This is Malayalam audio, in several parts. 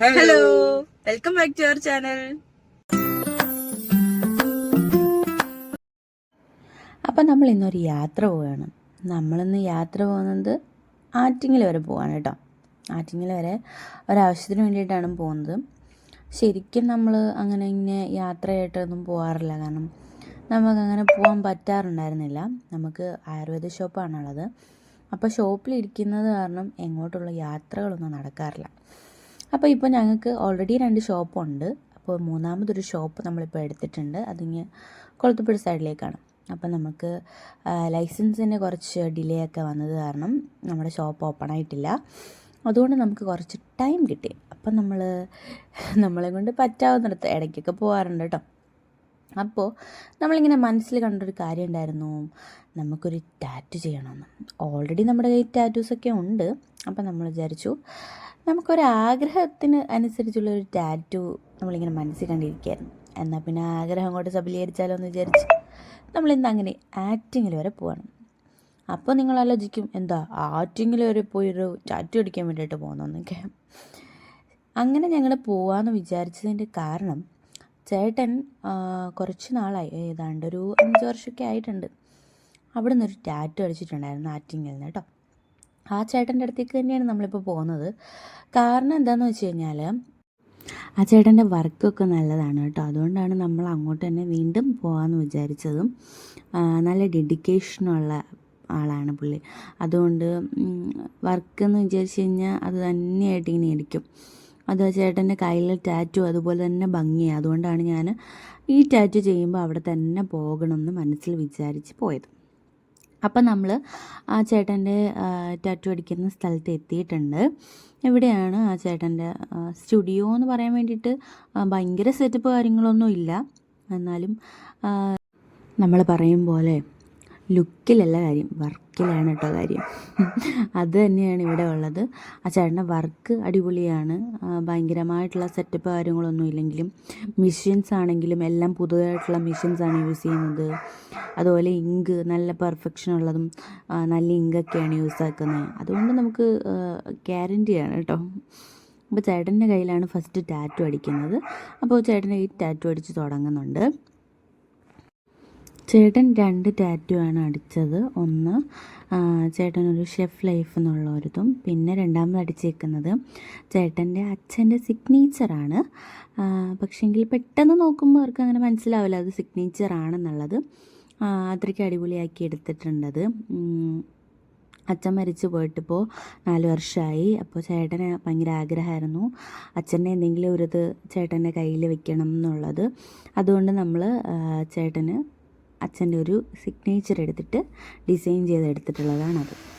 Hello welcome back to our channel അപ്പം നമ്മൾ ഇന്നൊരു യാത്ര പോവുകയാണ് നമ്മളിന്ന് യാത്ര പോകുന്നത് ആറ്റിങ്ങൽ വരെ പോവാണ് കേട്ടോ. ആറ്റിങ്ങൽ വരെ ഒരാവശ്യത്തിന് വേണ്ടിയിട്ടാണ് പോകുന്നത്. ശരിക്കും നമ്മൾ അങ്ങനെ ഇങ്ങനെ യാത്രയായിട്ടൊന്നും പോകാറില്ല കാരണം നമുക്കങ്ങനെ പോകാൻ പറ്റാറുണ്ടായിരുന്നില്ല. നമുക്ക് ആയുർവേദ ഷോപ്പാണുള്ളത്. അപ്പോൾ ഷോപ്പിലിരിക്കുന്നത് കാരണം എങ്ങോട്ടുള്ള യാത്രകളൊന്നും നടക്കാറില്ല. അപ്പോൾ ഇപ്പോൾ ഞങ്ങൾക്ക് ഓൾറെഡി രണ്ട് ഷോപ്പുണ്ട് അപ്പോൾ മൂന്നാമതൊരു ഷോപ്പ് നമ്മളിപ്പോൾ എടുത്തിട്ടുണ്ട്. അതിങ്ങ് കൊളത്തുപ്പുഴ സൈഡിലേക്കാണ് അപ്പം നമുക്ക് ലൈസൻസിന് കുറച്ച് ഡിലേ ഒക്കെ വന്നത് കാരണം നമ്മുടെ ഷോപ്പ് ഓപ്പൺ ആയിട്ടില്ല. അതുകൊണ്ട് നമുക്ക് കുറച്ച് ടൈം കിട്ടി. അപ്പം നമ്മൾ നമ്മളെ കൊണ്ട് പറ്റാവുന്നിടത്ത് ഇടയ്ക്കൊക്കെ പോകാറുണ്ട് കേട്ടോ. അപ്പോൾ നമ്മളിങ്ങനെ മനസ്സിൽ കണ്ടൊരു കാര്യം ഉണ്ടായിരുന്നു നമുക്കൊരു ടാറ്റു ചെയ്യണമെന്ന് ഓൾറെഡി നമ്മുടെ കയ്യിൽ ടാറ്റൂസൊക്കെ ഉണ്ട്. അപ്പം നമ്മൾ വിചാരിച്ചു നമുക്കൊരാഗ്രഹത്തിന് അനുസരിച്ചുള്ള ഒരു ടാറ്റു നമ്മളിങ്ങനെ മനസ്സിൽ കണ്ടിരിക്കുകയായിരുന്നു. എന്നാൽ പിന്നെ ആഗ്രഹം കൊണ്ട് സബലീകരിച്ചാലോ എന്ന് വിചാരിച്ച് നമ്മളിന്ന് അങ്ങനെ ആക്ടിങ്ങിൽ വരെ പോവാണ്. അപ്പോൾ നിങ്ങൾ ആലോചിക്കും എന്താ ആറ്റിങ്ങിൽ വരെ പോയി ഒരു ടാറ്റു അടിക്കാൻ വേണ്ടിയിട്ട് പോകുന്നതെന്നൊക്കെ അങ്ങനെ ഞങ്ങൾ പോവാമെന്ന് വിചാരിച്ചതിന്റെ കാരണം ചേട്ടൻ കുറച്ച് നാളായി. ഏതാണ്ട് ഒരു അഞ്ച് വർഷമൊക്കെ ആയിട്ടുണ്ട്. അവിടെ നിന്നൊരു ടാറ്റു അടിച്ചിട്ടുണ്ടായിരുന്നു ആറ്റിങ്ങിൽ നിന്ന് കേട്ടോ. ആ ചേട്ടന്റെ അടുത്തേക്ക് തന്നെയാണ് നമ്മളിപ്പോൾ പോകുന്നത്. കാരണം എന്താണെന്ന് വെച്ച് കഴിഞ്ഞാൽ ആ ചേട്ടന്റെ വർക്കൊക്കെ നല്ലതാണ് കേട്ടോ. അതുകൊണ്ടാണ് നമ്മൾ അങ്ങോട്ട് തന്നെ വീണ്ടും പോകാമെന്ന് വിചാരിച്ചതും നല്ല ഡെഡിക്കേഷനുള്ള ആളാണ് പുള്ളി. അതുകൊണ്ട് വർക്ക് എന്ന് വിചാരിച്ച് കഴിഞ്ഞാൽ അത് തന്നെയായിട്ട് ഇങ്ങനെ ഇരിക്കും. അത് ചേട്ടന്റെ കയ്യിലെ ടാറ്റു അതുപോലെ തന്നെ ഭംഗിയാണ് അതുകൊണ്ടാണ് ഞാൻ ഈ ടാറ്റു ചെയ്യുമ്പോൾ അവിടെ തന്നെ പോകണമെന്ന് മനസ്സിൽ വിചാരിച്ച് പോയത്. അപ്പം നമ്മൾ ആ ചേട്ടന്റെ ടാറ്റു അടിക്കുന്ന സ്ഥലത്ത് എത്തിയിട്ടുണ്ട്. ഇവിടെയാണ് ആ ചേട്ടന്റെ സ്റ്റുഡിയോ എന്ന് പറയാൻ വേണ്ടിയിട്ട് ഭയങ്കര സെറ്റപ്പ് കാര്യങ്ങളൊന്നും ഇല്ല. എന്നാലും നമ്മൾ പറയും പോലെ ലുക്കിലല്ല കാര്യം വർക്കിലാണ് കേട്ടോ കാര്യം. അത് തന്നെയാണ് ഇവിടെ ഉള്ളത്. ആ ചേട്ടന്റെ വർക്ക് അടിപൊളിയാണ്. ഭയങ്കരമായിട്ടുള്ള സെറ്റപ്പ് കാര്യങ്ങളൊന്നും ഇല്ലെങ്കിലും മെഷീൻസ് ആണെങ്കിലും എല്ലാം പുതുതായിട്ടുള്ള മെഷീൻസ് ആണ് യൂസ് ചെയ്യുന്നത്. അതുപോലെ ഇങ്ക് നല്ല പെർഫെക്ഷൻ ഉള്ളതും നല്ല ഇങ്കൊക്കെയാണ് യൂസ് ആക്കുന്നത്. അതുകൊണ്ട് നമുക്ക് ഗ്യാരന്റിയാണ് കേട്ടോ. അപ്പോൾ ചേട്ടന്റെ കയ്യിലാണ് ഫസ്റ്റ് ടാറ്റു അടിക്കുന്നത്. അപ്പോൾ ചേട്ടന്റെ ഈ ടാറ്റു അടിച്ച് തുടങ്ങുന്നുണ്ട്. ചേട്ടൻ രണ്ട് ടാറ്റു ആണ് അടിച്ചത്. ഒന്ന് ചേട്ടൻ ഒരു ഷെഫ് ലൈഫ് എന്നുള്ള ഒരിതും പിന്നെ രണ്ടാമത് അടിച്ചേക്കുന്നത് ചേട്ടന്റെ അച്ഛന്റെ സിഗ്നേച്ചറാണ് പക്ഷേങ്കിൽ പെട്ടെന്ന് നോക്കുമ്പോൾ അവർക്ക് അങ്ങനെ മനസ്സിലാവില്ല അത് സിഗ്നേച്ചർ ആണെന്നുള്ളത്. അത്രയ്ക്ക് അടിപൊളിയാക്കി എടുത്തിട്ടുണ്ടത്. അച്ഛൻ മരിച്ചു പോയിട്ടിപ്പോൾ നാല് വർഷമായി അപ്പോൾ ചേട്ടന് ഭയങ്കര ആഗ്രഹമായിരുന്നു അച്ഛന്റെ എന്തെങ്കിലും ഒരു ഇത് ചേട്ടന്റെ കയ്യിൽ വെക്കണം എന്നുള്ളത്. അതുകൊണ്ട് നമ്മൾ ചേട്ടന് അച്ഛന്റെ ഒരു സിഗ്നേച്ചർ എടുത്തിട്ട് ഡിസൈൻ ചെയ്ത്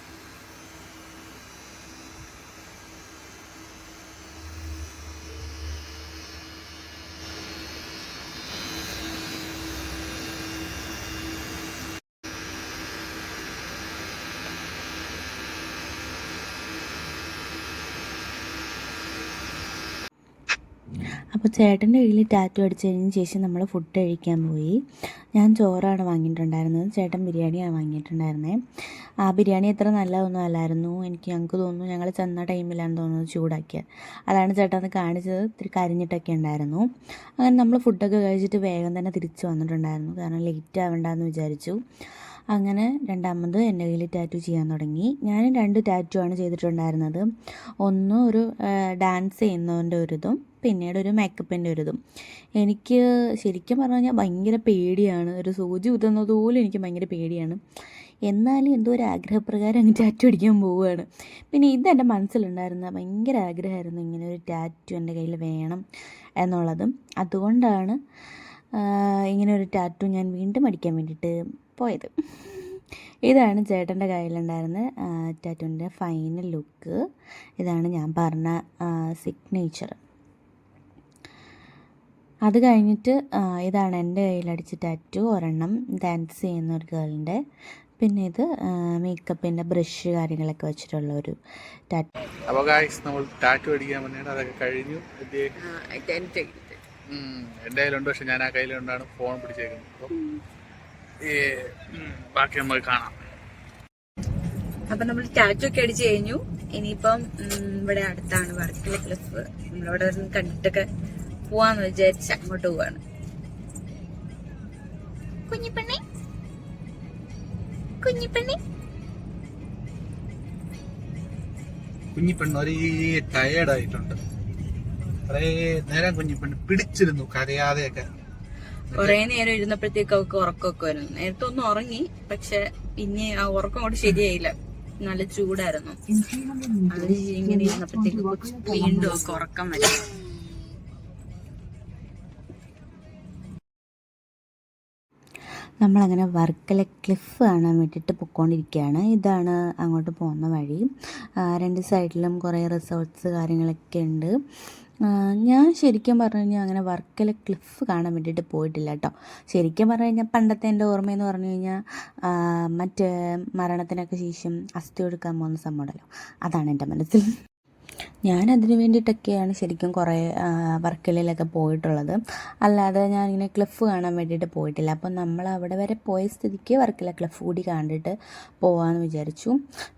അപ്പോൾ ചേട്ടന്റെ കയ്യിൽ ടാറ്റു അടിച്ചതിന് ശേഷം നമ്മൾ ഫുഡ് കഴിക്കാൻ പോയി. ഞാൻ ചോറാണ് വാങ്ങിയിട്ടുണ്ടായിരുന്നത്. ചേട്ടൻ ബിരിയാണിയാണ് വാങ്ങിയിട്ടുണ്ടായിരുന്നത് ആ ബിരിയാണി എത്ര നല്ലതൊന്നും അല്ലായിരുന്നു. എനിക്ക് ഞങ്ങൾക്ക് തോന്നുന്നു ഞങ്ങൾ ചെന്ന ടൈമിലാണ് തോന്നുന്നത് ചൂടാക്കിയത് അതാണ് ചേട്ടൻ അത് കാണിച്ചത്. ഇത്തിരി കരിഞ്ഞിട്ടൊക്കെ ഉണ്ടായിരുന്നു. അങ്ങനെ നമ്മൾ ഫുഡൊക്കെ കഴിച്ചിട്ട് വേഗം തന്നെ തിരിച്ചു വന്നിട്ടുണ്ടായിരുന്നു. കാരണം ലേറ്റ് ആവണ്ടെന്ന് വിചാരിച്ചു. അങ്ങനെ രണ്ടാമത് എന്റെ കയ്യിൽ ടാറ്റു ചെയ്യാൻ തുടങ്ങി. ഞാൻ രണ്ട് ടാറ്റു ആണ് ചെയ്തിട്ടുണ്ടായിരുന്നത്. ഒന്ന് ഒരു ഡാൻസ് ചെയ്യുന്നതിന്റെ ഒരു ഇതും പിന്നീട് ഒരു മേക്കപ്പിന്റെ ഒരു എനിക്ക് ശരിക്കും പറഞ്ഞു കഴിഞ്ഞാൽ ഭയങ്കര പേടിയാണ്. ഒരു സൂചി കുത്തുന്നത് പോലും എനിക്ക് ഭയങ്കര പേടിയാണ്. എന്നാലും എന്തോ ഒരു ആഗ്രഹപ്രകാരം അങ്ങ് ടാറ്റു അടിക്കാൻ പോവുകയാണ്. പിന്നെ ഇതെന്റെ മനസ്സിലുണ്ടായിരുന്ന ഭയങ്കര ആഗ്രഹമായിരുന്നു ഇങ്ങനെ ഒരു ടാറ്റു എന്റെ കയ്യിൽ വേണം എന്നുള്ളതും. അതുകൊണ്ടാണ് ഇങ്ങനെ ഒരു ടാറ്റു ഞാൻ വീണ്ടും അടിക്കാൻ വേണ്ടിയിട്ട് പോയത്. ഇതാണ് ചേട്ടന്റെ കയ്യിലുണ്ടായിരുന്ന ടാറ്റുവിന്റെ ഫൈനൽ ലുക്ക് ഇതാണ് ഞാൻ പറഞ്ഞ സിഗ്നേച്ചർ അത് കഴിഞ്ഞിട്ട് ഇതാണ് എന്റെ കയ്യിലടിച്ച ടാറ്റു ഒരെണ്ണം ഡാൻസ് ചെയ്യുന്ന ഒരു ഗേളിന്റെ പിന്നെ ഇത് മേക്കപ്പിന്റെ ബ്രഷ് കാര്യങ്ങളൊക്കെ വെച്ചിട്ടുള്ള ഒരു ടാറ്റു അപ്പോൾ ഗായ്സ് നമ്മൾ ടാറ്റു അടിക്കാൻ വേണ്ടിയിട്ട് അതൊക്കെ കഴിഞ്ഞു. എന്റെ കയ്യിലുണ്ട് പക്ഷെ ഞാൻ ആ കയ്യിലുണ്ടാണ് ഫോൺ പിടിച്ചേക്കുന്നത്. അപ്പം ബാക്കി നമുക്ക് കാണാം. അപ്പൊ നമ്മൾ ടാറ്റു ഒക്കെ അടിച്ചു കഴിഞ്ഞു. ഇനിയിപ്പം ഇവിടെ അടുത്താണ് വർക്കിലെ ക്ലിഫ് നമ്മളവിടെ കണ്ടിട്ടൊക്കെ പോവാന്ന് വിചാരിച്ച് അങ്ങോട്ട് പോവാണ്. കുഞ്ഞിപ്പണ്ണി? കുഞ്ഞിപ്പണ്ണി? കുഞ്ഞിപ്പെണ്ണ് ഒരേ ടയേർഡ് ആയിട്ടുണ്ട്. കുറേ നേരം കുഞ്ഞിപ്പെണ്ണ് പിടിച്ചിരുന്നു കരയാതെയൊക്കെ. കൊറേ നേരം ഇരുന്നപ്പോഴത്തേക്ക് അവൾക്ക് ഉറക്കമൊക്കെ വരുന്നു. നേരത്തെ ഒന്ന് ഉറങ്ങി പക്ഷെ പിന്നെ ആ ഉറക്കം കൂടെ ശരിയായില്ല. നല്ല ചൂടായിരുന്നു. അത് ഇങ്ങനെ ഇരുന്നപ്പോഴത്തേക്ക് വീണ്ടും ഒക്കെ ഉറക്കം വരും. നമ്മളങ്ങനെ വർക്കല ക്ലിഫ് കാണാൻ വേണ്ടിയിട്ട് പൊയ്ക്കൊണ്ടിരിക്കുകയാണ് ഇതാണ് അങ്ങോട്ട് പോകുന്ന വഴി. രണ്ട് സൈഡിലും കുറേ റിസോർട്ട്സ് കാര്യങ്ങളൊക്കെ ഉണ്ട്. ഞാൻ ശരിക്കും പറഞ്ഞു കഴിഞ്ഞാൽ അങ്ങനെ വർക്കല ക്ലിഫ് കാണാൻ വേണ്ടിയിട്ട് പോയിട്ടില്ല കേട്ടോ ശരിക്കും പറഞ്ഞു കഴിഞ്ഞാൽ പണ്ടത്തെ എന്റെ ഓർമ്മയെന്ന് പറഞ്ഞു കഴിഞ്ഞാൽ മറ്റേ മരണത്തിനൊക്കെ ശേഷം അസ്ഥി ഒഴുക്കാൻ പോകുന്ന സംഭവമല്ലോ അതാണ് എന്റെ മനസ്സിൽ. ഞാൻ അതിന് വേണ്ടിയിട്ടൊക്കെയാണ് ശരിക്കും കുറേ വർക്കലയിലൊക്കെ പോയിട്ടുള്ളത്. അല്ലാതെ ഞാനിങ്ങനെ ക്ലിഫ് കാണാൻ വേണ്ടിയിട്ട് പോയിട്ടില്ല. അപ്പം നമ്മൾ അവിടെ വരെ പോയ സ്ഥിതിക്ക് വർക്കല ക്ലിഫ് കൂടി കണ്ടിട്ട് പോകാമെന്ന് വിചാരിച്ചു.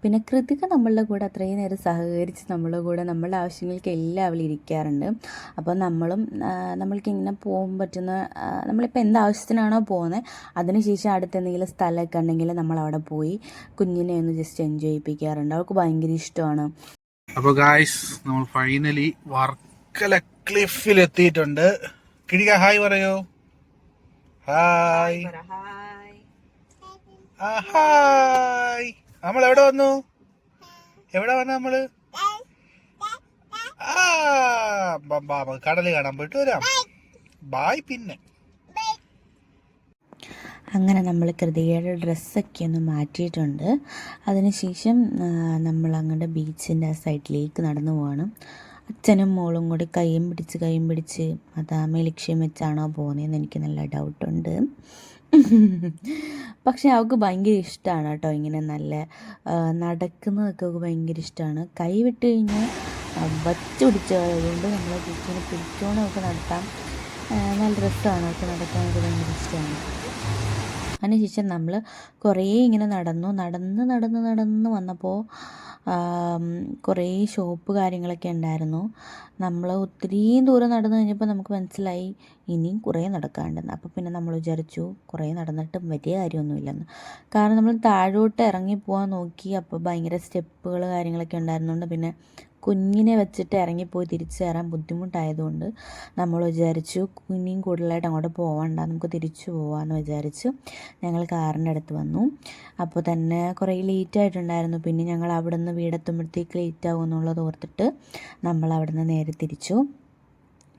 പിന്നെ കൃതിക നമ്മളുടെ കൂടെ അത്രയും നേരം സഹകരിച്ച് നമ്മളുടെ കൂടെ നമ്മളുടെ ആവശ്യങ്ങൾക്ക് എല്ലാം അവൾ ഇരിക്കാറുണ്ട്. അപ്പോൾ നമ്മളും നമ്മൾക്ക് ഇങ്ങനെ പോകാൻ പറ്റുന്ന നമ്മളിപ്പോൾ എന്ത് ആവശ്യത്തിനാണോ പോകുന്നത് അതിനുശേഷം അടുത്ത് എന്തെങ്കിലും സ്ഥലമൊക്കെ ഉണ്ടെങ്കിൽ നമ്മൾ അവിടെ പോയി കുഞ്ഞിനെ ഒന്ന് ജസ്റ്റ് എൻജോയ് ചെയ്യിപ്പിക്കാറുണ്ട്. അവൾക്ക് ഭയങ്കര ഇഷ്ടമാണ്. അപ്പൊ ഗായ്സ് നമ്മൾ ഫൈനലി വർക്കല ക്ലിഫിൽ എത്തിയിട്ടുണ്ട് കിഴിക ഹായ് പറയോ ഹായ് ഹായ് നമ്മൾ എവിടെ വന്നു? എവിടെ വന്നു നമ്മൾ കടൽ കാണാൻ പോയിട്ട് വരാം. ബായ് പിന്നെ. അങ്ങനെ നമ്മൾ കൃതികയുടെ ഡ്രസ്സൊക്കെ ഒന്ന് മാറ്റിയിട്ടുണ്ട്. അതിനുശേഷം നമ്മൾ അങ്ങോട്ട് ബീച്ചിന്റെ ആ സൈഡിലേക്ക് നടന്നു പോകണം അച്ഛനും മോളും കൂടി കൈയും പിടിച്ച് കൈയും പിടിച്ച് അതാമേ ലക്ഷ്യം വെച്ചാണോ പോകുന്നതെന്ന് എനിക്ക് നല്ല ഡൗട്ടുണ്ട്. പക്ഷെ അവൾക്ക് ഭയങ്കര ഇഷ്ടമാണ് കേട്ടോ ഇങ്ങനെ നല്ല നടക്കുന്നതൊക്കെ അവൾക്ക് ഭയങ്കര ഇഷ്ടമാണ്. കൈ വിട്ട് കഴിഞ്ഞാൽ വച്ച് പിടിച്ചതുകൊണ്ട് നമ്മൾ ഇങ്ങനെ പിടിച്ചോണ്ട് അവൾക്ക് നടത്താം. നല്ല രസമാണ് അവൾക്ക് നടക്കാനൊക്കെ ഭയങ്കര ഇഷ്ടമാണ്. അതിനുശേഷം നമ്മൾ കുറേ ഇങ്ങനെ നടന്നു. നടന്ന് നടന്ന് നടന്ന് വന്നപ്പോൾ കുറേ ഷോപ്പ് കാര്യങ്ങളൊക്കെ ഉണ്ടായിരുന്നു. നമ്മൾ ഒത്തിരിയും ദൂരം നടന്നു കഴിഞ്ഞപ്പോൾ നമുക്ക് മനസ്സിലായി ഇനിയും കുറേ നടക്കാണ്ടെന്ന് അപ്പോൾ പിന്നെ നമ്മൾ വിചാരിച്ചു കുറേ നടന്നിട്ടും വലിയ കാര്യമൊന്നുമില്ലെന്ന്. കാരണം നമ്മൾ താഴോട്ട് ഇറങ്ങി പോകാൻ നോക്കി അപ്പോൾ ഭയങ്കര സ്റ്റെപ്പുകൾ കാര്യങ്ങളൊക്കെ ഉണ്ടായിരുന്നുകൊണ്ട് പിന്നെ കുഞ്ഞിനെ വെച്ചിട്ട് ഇറങ്ങിപ്പോയി തിരിച്ചു കയറാൻ ബുദ്ധിമുട്ടായതുകൊണ്ട് നമ്മൾ വിചാരിച്ചു കുഞ്ഞിയും കൂടുതലായിട്ട് അങ്ങോട്ട് പോകണ്ട നമുക്ക് തിരിച്ചു പോകാമെന്ന് വിചാരിച്ചു ഞങ്ങൾ കാറിന്റെ അടുത്ത് വന്നു. അപ്പോൾ തന്നെ കുറേ ലേറ്റ് ആയിട്ടുണ്ടായിരുന്നു. പിന്നെ ഞങ്ങൾ അവിടെ നിന്ന് വീടെത്തുമ്പോഴത്തേക്ക് ലേറ്റ് ആകുമെന്നുള്ളത് ഓർത്തിട്ട് നമ്മൾ അവിടെ നിന്ന് നേരെ തിരിച്ചു.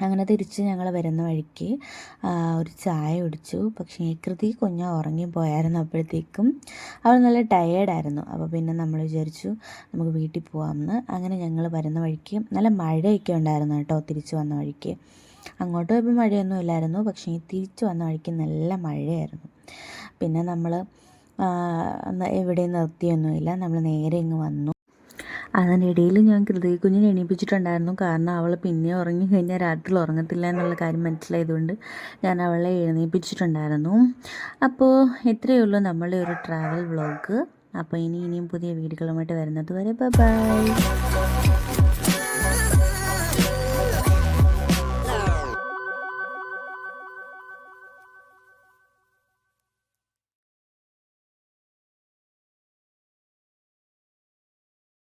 അങ്ങനെ തിരിച്ച് ഞങ്ങൾ വരുന്ന വഴിക്ക് ഒരു ചായ കുടിച്ചു. പക്ഷേ കൃതി കുഞ്ഞ ഉറങ്ങിപ്പോയായിരുന്നു അപ്പോഴത്തേക്കും അവൾ നല്ല ടയേർഡായിരുന്നു അപ്പോൾ പിന്നെ നമ്മൾ വിചാരിച്ചു നമുക്ക് വീട്ടിൽ പോകാമെന്ന് അങ്ങനെ ഞങ്ങൾ വരുന്ന വഴിക്ക് നല്ല മഴയൊക്കെ ഉണ്ടായിരുന്നു കേട്ടോ തിരിച്ചു വന്ന വഴിക്ക്. അങ്ങോട്ട് പോയപ്പോൾ മഴയൊന്നും ഇല്ലായിരുന്നു. പക്ഷേ തിരിച്ച് വന്ന വഴിക്ക് നല്ല മഴയായിരുന്നു. പിന്നെ നമ്മൾ എവിടെയും നിർത്തിയൊന്നുമില്ല. നമ്മൾ നേരെ ഇങ്ങ് വന്നു. അതിനിടയിൽ ഞാൻ കൃതിക കുഞ്ഞിനെ എണീപ്പിച്ചിട്ടുണ്ടായിരുന്നു. കാരണം അവൾ പിന്നെ ഉറങ്ങി കഴിഞ്ഞാൽ രാത്രി ഉറങ്ങത്തില്ല എന്നുള്ള കാര്യം മനസ്സിലായതുകൊണ്ട് ഞാൻ അവളെ എഴുന്നേപ്പിച്ചിട്ടുണ്ടായിരുന്നു അപ്പോൾ ഇത്രയേ ഉള്ളൂ നമ്മളുടെ ഒരു ട്രാവൽ വ്ളോഗ് അപ്പോൾ ഇനി ഇനിയും പുതിയ വീടുകളുമായിട്ട് വരുന്നത് വരെ ബൈ